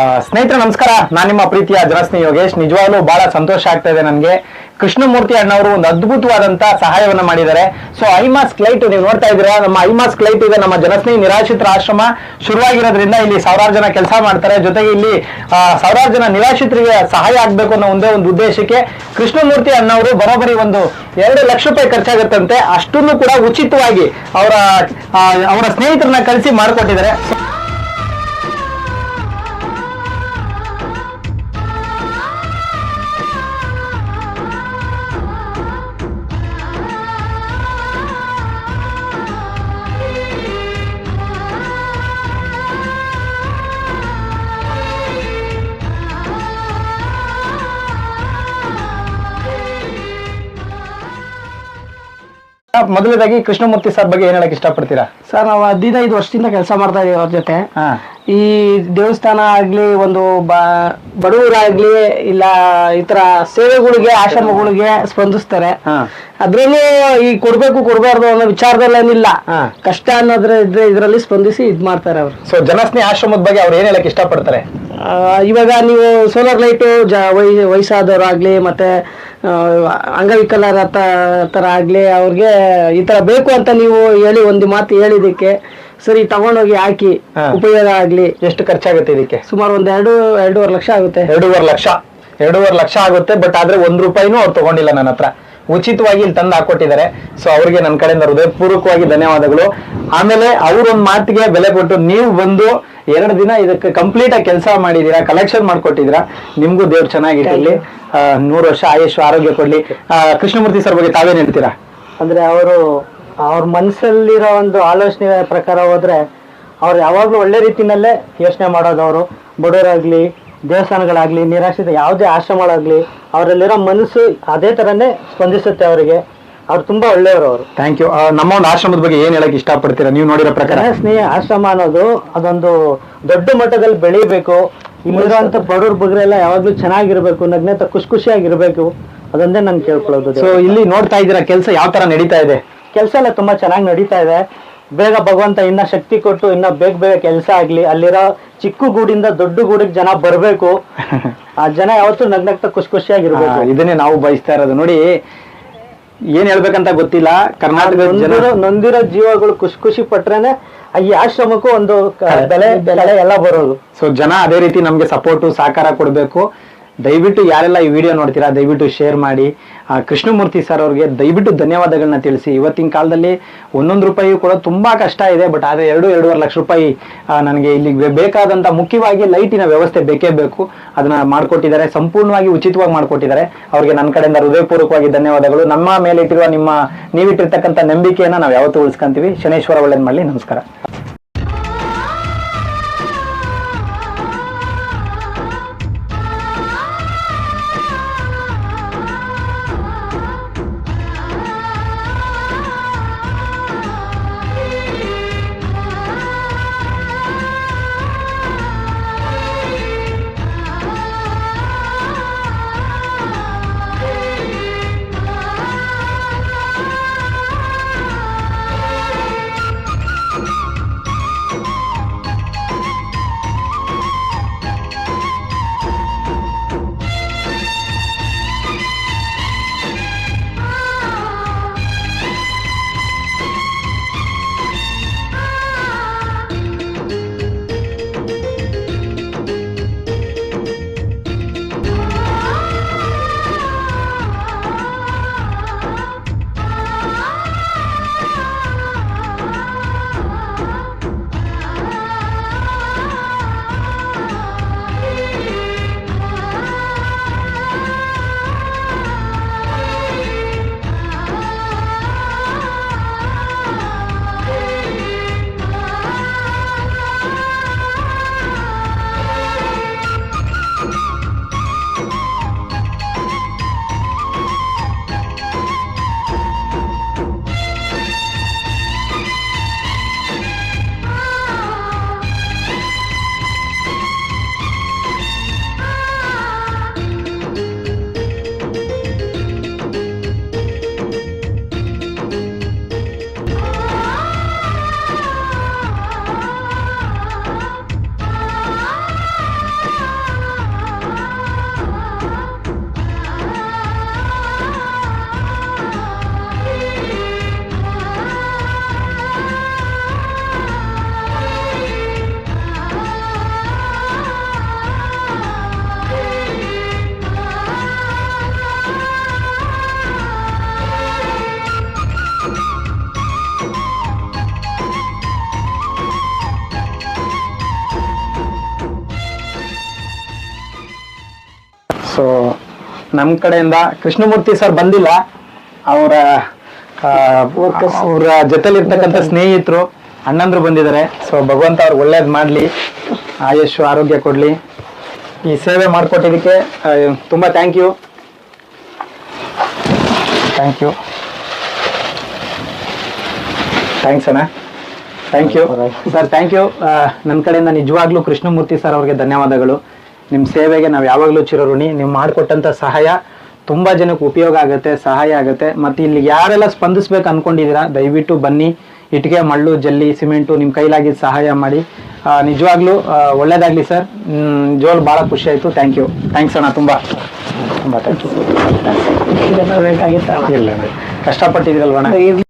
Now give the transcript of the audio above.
ಸ್ನೇಹಿತರೆ, ನಮಸ್ಕಾರ. ನಾನು ನಿಮ್ಮ ಪ್ರೀತಿಯ ಜನಸ್ನೇಹಿ ಯೋಗೇಶ್. ನಿಜವಾಗ್ಲೂ ಬಹಳ ಸಂತೋಷ ಆಗ್ತಾ ಇದೆ ನನಗೆ. ಕೃಷ್ಣಮೂರ್ತಿ ಅಣ್ಣವರು ಒಂದು ಅದ್ಭುತವಾದಂತ ಸಹಾಯವನ್ನ ಮಾಡಿದ್ದಾರೆ. ಸೊ ಐಮಾಸ್ಕ್ ಲೈಟ್ ನೀವು ನೋಡ್ತಾ ಇದ್ದೀರಾ? ನಮ್ಮ ಐಮಾಸ್ಕ್ ಲೈಟ್ ಇದೆ. ನಮ್ಮ ಜನಸ್ನೇಹಿ ನಿರಾಶ್ರಿತರ ಆಶ್ರಮ ಶುರುವಾಗಿರೋದ್ರಿಂದ ಇಲ್ಲಿ ಸಾವಿರಾರು ಜನ ಕೆಲಸ ಮಾಡ್ತಾರೆ. ಜೊತೆಗೆ ಇಲ್ಲಿ ಸಾವಿರಾರು ಜನ ನಿರಾಶ್ರಿತರಿಗೆ ಸಹಾಯ ಆಗ್ಬೇಕು ಅನ್ನೋ ಒಂದೇ ಒಂದು ಉದ್ದೇಶಕ್ಕೆ ಕೃಷ್ಣಮೂರ್ತಿ ಅಣ್ಣವರು ಬರೋಬ್ಬರಿ ಒಂದು ಎರಡು ಲಕ್ಷ ರೂಪಾಯಿ ಖರ್ಚಾಗುತ್ತಂತೆ. ಅಷ್ಟನ್ನು ಕೂಡ ಉಚಿತವಾಗಿ ಅವರ ಅವರ ಸ್ನೇಹಿತರನ್ನ ಕಳಿಸಿ ಮಾಡಿಕೊಟ್ಟಿದ್ದಾರೆ. ಮೊದಲನೇದಾಗಿ ಕೃಷ್ಣಮೂರ್ತಿ ಸರ್ ಬಗ್ಗೆ ಏನ್ ಹೇಳಕ್ ಇಷ್ಟಪಡ್ತೀರಾ? ಸರ್ ನಾವು ಹದಿನೈದು ವರ್ಷದಿಂದ ಕೆಲಸ ಮಾಡ್ತಾ ಇದೀವಿ ಅವ್ರ ಜೊತೆ. ಹಾ. ಈ ದೇವಸ್ಥಾನ ಆಗ್ಲಿ ಒಂದು ಬ- ಬಡವರಾಗ್ಲಿ ಇಲ್ಲ ಈ ತರ ಸೇವೆಗಳಿಗೆ ಆಶ್ರಮಗಳಿಗೆ ಸ್ಪಂದಿಸ್ತಾರೆ. ಹಾ. ಅದ್ರಲ್ಲೂ ಈ ಕೊಡ್ಬೇಕು ಕೊಡಬಾರ್ದು ಅನ್ನೋ ವಿಚಾರದಲ್ಲೇನಿಲ್ಲ. ಹಾ. ಕಷ್ಟ ಅನ್ನೋದ್ರ ಇದ್ರೆ ಇದರಲ್ಲಿ ಸ್ಪಂದಿಸಿ ಇದ್ ಮಾಡ್ತಾರೆ ಅವ್ರು. ಸೊ ಜನಸ್ನೇಹ ಆಶ್ರಮದ ಬಗ್ಗೆ ಅವ್ರು ಏನ್ ಹೇಳಕ್ ಇಷ್ಟಪಡ್ತಾರೆ? ಇವಾಗ ನೀವು ಸೋಲಾರ್ ಲೈಟು ಜ ವಯ ವಯಸ್ಸಾದವರಾಗಲಿ ಮತ್ತು ಅಂಗವಿಕಲರ ಥರ ಆಗಲಿ ಆಗ್ಲಿ ಅವ್ರಿಗೆ ಈ ಥರ ಬೇಕು ಅಂತ ನೀವು ಹೇಳಿ ಒಂದು ಮಾತು ಹೇಳಿದಕ್ಕೆ ಸರಿ ತಗೊಂಡೋಗಿ ಹಾಕಿ ಉಪಯೋಗ ಆಗಲಿ. ಎಷ್ಟು ಖರ್ಚಾಗುತ್ತೆ ಇದಕ್ಕೆ? ಸುಮಾರು ಒಂದು ಎರಡು ಎರಡೂವರೆ ಲಕ್ಷ ಆಗುತ್ತೆ. ಎರಡೂವರೆ ಲಕ್ಷ. ಎರಡೂವರೆ ಲಕ್ಷ ಆಗುತ್ತೆ ಬಟ್ ಆದರೆ ಒಂದು ರೂಪಾಯಿನೂ ಅವ್ರು ತಗೊಂಡಿಲ್ಲ ನನ್ನ ಹತ್ರ. ಉಚಿತವಾಗಿ ಇಲ್ಲಿ ತಂದು ಹಾಕೊಟ್ಟಿದ್ದಾರೆ. ಸೊ ಅವ್ರಿಗೆ ನನ್ನ ಕಡೆಯಿಂದ ಹೃದಯಪೂರ್ವಕವಾಗಿ ಧನ್ಯವಾದಗಳು. ಆಮೇಲೆ ಅವ್ರೊಂದು ಮಾತಿಗೆ ಬೆಲೆ ಕೊಟ್ಟು ನೀವು ಬಂದು ಎರಡು ದಿನ ಇದಕ್ಕೆ ಕಂಪ್ಲೀಟ್ ಆಗಿ ಕೆಲಸ ಮಾಡಿದೀರಾ ಕಲೆಕ್ಷನ್ ಮಾಡ್ಕೊಟ್ಟಿದ್ದೀರಾ ನಿಮ್ಗೂ ದೇವ್ರು ಚೆನ್ನಾಗಿರಲಿ. ನೂರು ವರ್ಷ ಆಯುಷ್ ಆರೋಗ್ಯ ಕೊಡ್ಲಿ. ಕೃಷ್ಣಮೂರ್ತಿ ಸರ್ ಬಗ್ಗೆ ತಾವೇನ್ ಹೇಳ್ತೀರಾ? ಅಂದ್ರೆ ಅವರು ಅವ್ರ ಮನಸ್ಸಲ್ಲಿರೋ ಒಂದು ಆಲೋಚನೆ ಪ್ರಕಾರ ಹೋದ್ರೆ ಅವ್ರು ಯಾವಾಗ್ಲೂ ಒಳ್ಳೆ ರೀತಿನಲ್ಲೇ ಯೋಚನೆ ಮಾಡೋದು ಅವರು ಬಡವರಾಗ್ಲಿ ದೇವಸ್ಥಾನಗಳಾಗ್ಲಿ ನಿರಾಶ್ರಿತ ಯಾವುದೇ ಆಶ್ರಮಗಳಾಗಲಿ ಅವರಲ್ಲಿರೋ ಮನಸ್ಸು ಅದೇ ಥರನೇ ಸ್ಪಂದಿಸುತ್ತೆ ಅವರಿಗೆ. ಅವ್ರು ತುಂಬಾ ಒಳ್ಳೆಯವರು ಅವರು. ಥ್ಯಾಂಕ್ ಯು ನಮ್ಮ ಒಂದು ಆಶ್ರಮದ ಬಗ್ಗೆ ಏನು ಹೇಳಕ್ ಇಷ್ಟಪಡ್ತೀರಾ? ನೀವು ನೋಡಿರೋ ಪ್ರಕಾರ. ಸ್ನೇಹ ಆಶ್ರಮ ಅನ್ನೋದು ಅದೊಂದು ದೊಡ್ಡ ಮಟ್ಟದಲ್ಲಿ ಬೆಳಿಬೇಕು. ಇಲ್ಲಿರುವಂತ ಬಡವ್ರ ಬಗ್ರೆಲ್ಲ ಯಾವಾಗ್ಲೂ ಚೆನ್ನಾಗಿರ್ಬೇಕು ನಗ್ನತ ಖುಷಿ ಖುಷಿಯಾಗಿರ್ಬೇಕು ಅದೊಂದೇ ನಾನು ಕೇಳ್ಕೊಳ್ಳೋದು. ಸೊ ಇಲ್ಲಿ ನೋಡ್ತಾ ಇದ್ದೀರಾ ಕೆಲಸ ಯಾವ ತರ ನಡೀತಾ ಇದೆ? ಕೆಲಸ ಎಲ್ಲ ತುಂಬಾ ಚೆನ್ನಾಗಿ ನಡೀತಾ ಇದೆ. ಬೇಗ ಭಗವಂತ ಇನ್ನ ಶಕ್ತಿ ಕೊಟ್ಟು ಇನ್ನ ಬೇಗ ಬೇಗ ಕೆಲಸ ಆಗ್ಲಿ ಅಲ್ಲಿರೋ ಚಿಕ್ಕ ಗೂಡಿಂದ ದೊಡ್ಡ ಗೂಡಿಗೆ ಜನ ಬರ್ಬೇಕು. ಆ ಜನ ಯಾವತ್ತೂ ನಗ್ನಗ್ತಾ ಖುಷಿ ಖುಷಿಯಾಗಿರ್ಬೇಕು. ಇದನ್ನೇ ನಾವು ಬಯಸ್ತಾ ಇರೋದು. ನೋಡಿ ಏನ್ ಹೇಳ್ಬೇಕಂತ ಗೊತ್ತಿಲ್ಲ. ಕರ್ನಾಟಕದ ಜನ ನೊಂದಿರೋ ಜೀವಗಳು ಖುಷಿ ಖುಷಿ ಪಟ್ರೇನೆ ಈ ಆಶ್ರಮಕ್ಕೂ ಒಂದು ಬೆಲೆ ಬೆಲೆ ಎಲ್ಲ ಬರೋದು. ಸೊ ಜನ ಅದೇ ರೀತಿ ನಮ್ಗೆ ಸಪೋರ್ಟ್ ಸಹಕಾರ ಕೊಡಬೇಕು. ದಯವಿಟ್ಟು ಯಾರೆಲ್ಲ ಈ ವಿಡಿಯೋ ನೋಡ್ತೀರಾ ದಯವಿಟ್ಟು ಶೇರ್ ಮಾಡಿ. ಆ, ಕೃಷ್ಣಮೂರ್ತಿ ಸರ್ ಅವ್ರಿಗೆ ದಯವಿಟ್ಟು ಧನ್ಯವಾದಗಳನ್ನ ತಿಳಿಸಿ. ಇವತ್ತಿನ ಕಾಲದಲ್ಲಿ ಒಂದೊಂದು ರೂಪಾಯಿ ಕೂಡ ತುಂಬಾ ಕಷ್ಟ ಇದೆ ಬಟ್ ಆದರೆ ಎರಡು ಎರಡೂವರೆ ಲಕ್ಷ ರೂಪಾಯಿ ನನಗೆ ಇಲ್ಲಿ ಬೇಕಾದಂಥ ಮುಖ್ಯವಾಗಿ ಲೈಟಿನ ವ್ಯವಸ್ಥೆ ಬೇಕೇ ಬೇಕು. ಅದನ್ನ ಮಾಡಿಕೊಟ್ಟಿದ್ದಾರೆ ಸಂಪೂರ್ಣವಾಗಿ ಉಚಿತವಾಗಿ ಮಾಡಿಕೊಟ್ಟಿದ್ದಾರೆ. ಅವ್ರಿಗೆ ನನ್ನ ಕಡೆಯಿಂದ ಹೃದಯಪೂರ್ವಕವಾಗಿ ಧನ್ಯವಾದಗಳು. ನಮ್ಮ ಮೇಲೆ ಇಟ್ಟಿರುವ ನಿಮ್ಮ ನೀವಿಟ್ಟಿರ್ತಕ್ಕಂಥ ನಂಬಿಕೆಯನ್ನ ನಾವು ಯಾವತ್ತೂ ಉಳಿಸ್ಕೊಂತೀವಿ. ಶನೇಶ್ವರ ಒಳ್ಳೆಯ ಮಾಡಲಿ. ನಮಸ್ಕಾರ. ಸೊ ನಮ್ಮ ಕಡೆಯಿಂದ ಕೃಷ್ಣಮೂರ್ತಿ ಸರ್ ಬಂದಿಲ್ಲ. ಅವರ ಅವರ ಜೊತೆಲಿರ್ತಕ್ಕಂಥ ಸ್ನೇಹಿತರು ಅಣ್ಣಂದ್ರು ಬಂದಿದ್ದಾರೆ. ಸೊ ಭಗವಂತ ಅವ್ರಿಗೆ ಒಳ್ಳೇದು ಮಾಡಲಿ. ಆಯುಷ್ ಆರೋಗ್ಯ ಕೊಡಲಿ. ಈ ಸೇವೆ ಮಾಡಿಕೊಟ್ಟಿದ್ದಕ್ಕೆ ತುಂಬ thank you thank you thanks ಅಣ್ಣ. Thank you sir thank you ನನ್ನ ಕಡೆಯಿಂದ ನಿಜವಾಗ್ಲೂ ಕೃಷ್ಣಮೂರ್ತಿ ಸರ್ ಅವ್ರಿಗೆ ಧನ್ಯವಾದಗಳು. ನಿಮ್ಮ ಸೇವೆಗೆ ನಾವು ಯಾವಾಗಲೂ ಚಿರಋಣಿ ನೀವು ಮಾಡಿಕೊಟ್ಟಂಥ ಸಹಾಯ ತುಂಬ ಜನಕ್ಕೆ ಉಪಯೋಗ ಆಗುತ್ತೆ ಸಹಾಯ ಆಗುತ್ತೆ. ಮತ್ತು ಇಲ್ಲಿ ಯಾರೆಲ್ಲ ಸ್ಪಂದಿಸ್ಬೇಕು ಅಂದ್ಕೊಂಡಿದ್ದೀರಾ ದಯವಿಟ್ಟು ಬನ್ನಿ. ಇಟ್ಟಿಗೆ ಮಳ್ಳು ಜಲ್ಲಿ ಸಿಮೆಂಟು ನಿಮ್ಮ ಕೈಲಾಗಿದ್ದು ಸಹಾಯ ಮಾಡಿ. ನಿಜವಾಗ್ಲೂ ಒಳ್ಳೇದಾಗಲಿ ಸರ್. ಜೋಲ್ ಭಾಳ ಖುಷಿ ಆಯಿತು. ಥ್ಯಾಂಕ್ ಯು ಥ್ಯಾಂಕ್ಸ್ ಅಣ್ಣ ತುಂಬ. ತುಂಬ ಥ್ಯಾಂಕ್ ಯು ಇಲ್ಲ ಕಷ್ಟಪಟ್ಟಿದ್ದೀರಲ್ವಣ್ಣ?